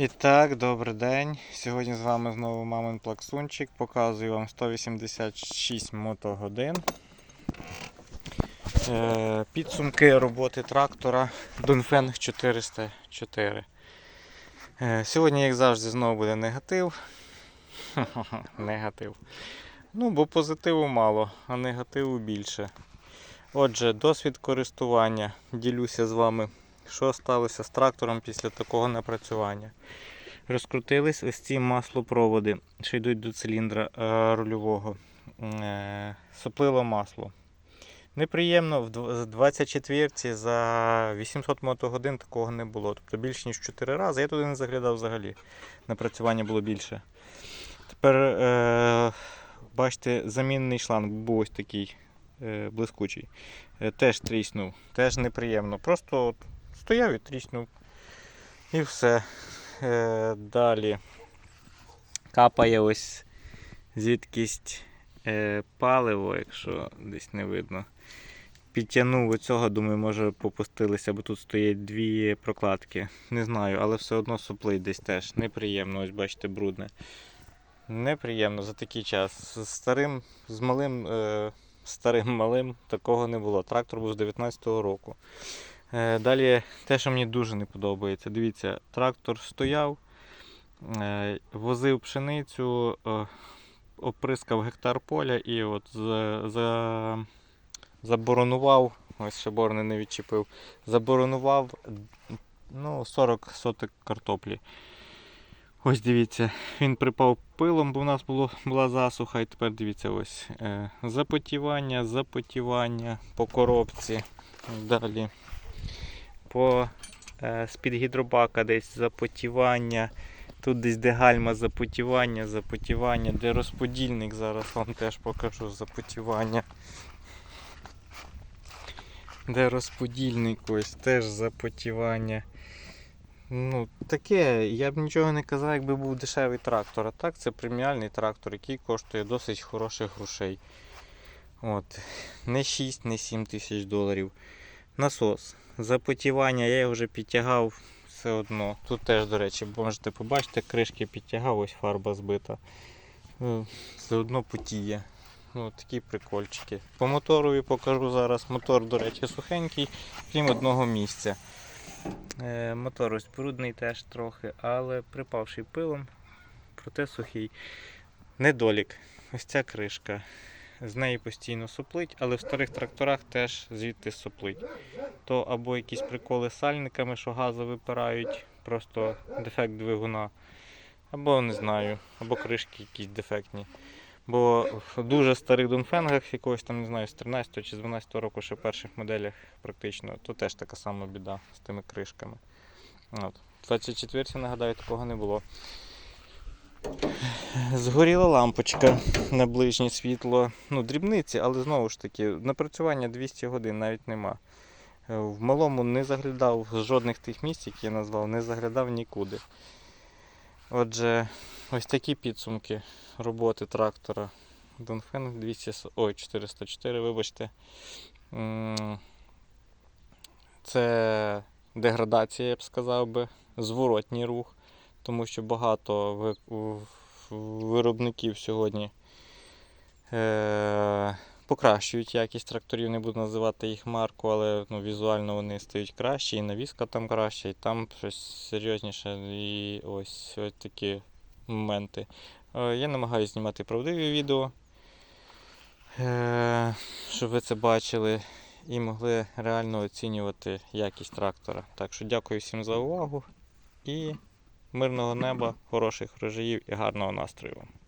І так, добрий день. Сьогодні з вами знову мамин плаксунчик. Показую вам 186 мотогодин. Е, підсумки роботи трактора Донфен 404. Е, сьогодні, як завжди, знову буде негатив. негатив. Ну, бо позитиву мало, а негативу більше. Отже, досвід користування. Ділюся з вами що сталося з трактором після такого напрацювання. Розкрутились ось ці маслопроводи, що йдуть до циліндра е, рульового. Е, соплило масло. Неприємно, в дв- з 24 за 800 мотогодин такого не було. Тобто більше ніж 4 рази. Я туди не заглядав взагалі. Напрацювання було більше. Тепер, е, бачите, замінний шланг був ось такий е, блискучий. Е, теж тріснув, теж неприємно. Просто стояв і тріснув. І все. Е, далі капає ось звідкись е, паливо, якщо десь не видно. Підтягнув оцього, думаю, може попустилися, бо тут стоять дві прокладки. Не знаю, але все одно суплить десь теж. Неприємно, ось бачите, брудне. Неприємно за такий час. З старим, з малим, е, старим малим такого не було. Трактор був з 19-го року. Е, Далі те, що мені дуже не подобається. Дивіться, трактор стояв, е, возив пшеницю, е, оприскав гектар поля і от за, за, заборонував, ось ще борни не відчепив, заборонував ну, 40 соток картоплі. Ось дивіться, він припав пилом, бо в нас було, була засуха, і тепер дивіться, ось запотівання, запотівання по коробці. Далі по е, з-під гідробака десь запотівання. Тут десь де гальма запотівання, запотівання, де розподільник, зараз вам теж покажу запотівання. Де розподільник ось теж запотівання. Ну, таке, я б нічого не казав, якби був дешевий трактор. А так це преміальний трактор, який коштує досить хороших грошей. От. Не 6, не 7 тисяч доларів. Насос. Запотівання я вже підтягав все одно. Тут теж, до речі, можете побачити, кришки підтягав, ось фарба збита. Е, Все одно потіє. Ну, такі прикольчики. По мотору покажу зараз. Мотор, до речі, сухенький, крім одного місця. Е, Мотор ось брудний теж трохи, але припавший пилом, проте сухий. Недолік. Ось ця кришка. З неї постійно соплить, але в старих тракторах теж звідти соплить. То або якісь приколи з сальниками, що гази випирають, просто дефект двигуна, або не знаю, або кришки якісь дефектні. Бо в дуже старих донфенгах, якогось там, не знаю, з 13 чи з 12 року, ще в перших моделях практично, то теж така сама біда з тими кришками. От. 24 нагадаю, такого не було. Згоріла лампочка на ближнє світло. Ну, дрібниці, але знову ж таки, напрацювання 200 годин навіть нема. Е, В малому не заглядав з жодних тих місць, які я назвав, не заглядав нікуди. Отже, ось такі підсумки роботи трактора Донфен 200, ой, 404, вибачте. Це деградація, я б сказав би, зворотній рух, тому що багато виробників сьогодні е, покращують якість тракторів, не буду називати їх марку, але ну, візуально вони стають краще, і навіска там краща, і там щось серйозніше, і ось, ось такі моменти. Е, Я намагаюся знімати правдиві відео, е, щоб ви це бачили і могли реально оцінювати якість трактора. Так що дякую всім за увагу і мирного неба, хороших рожаїв і гарного настрою вам.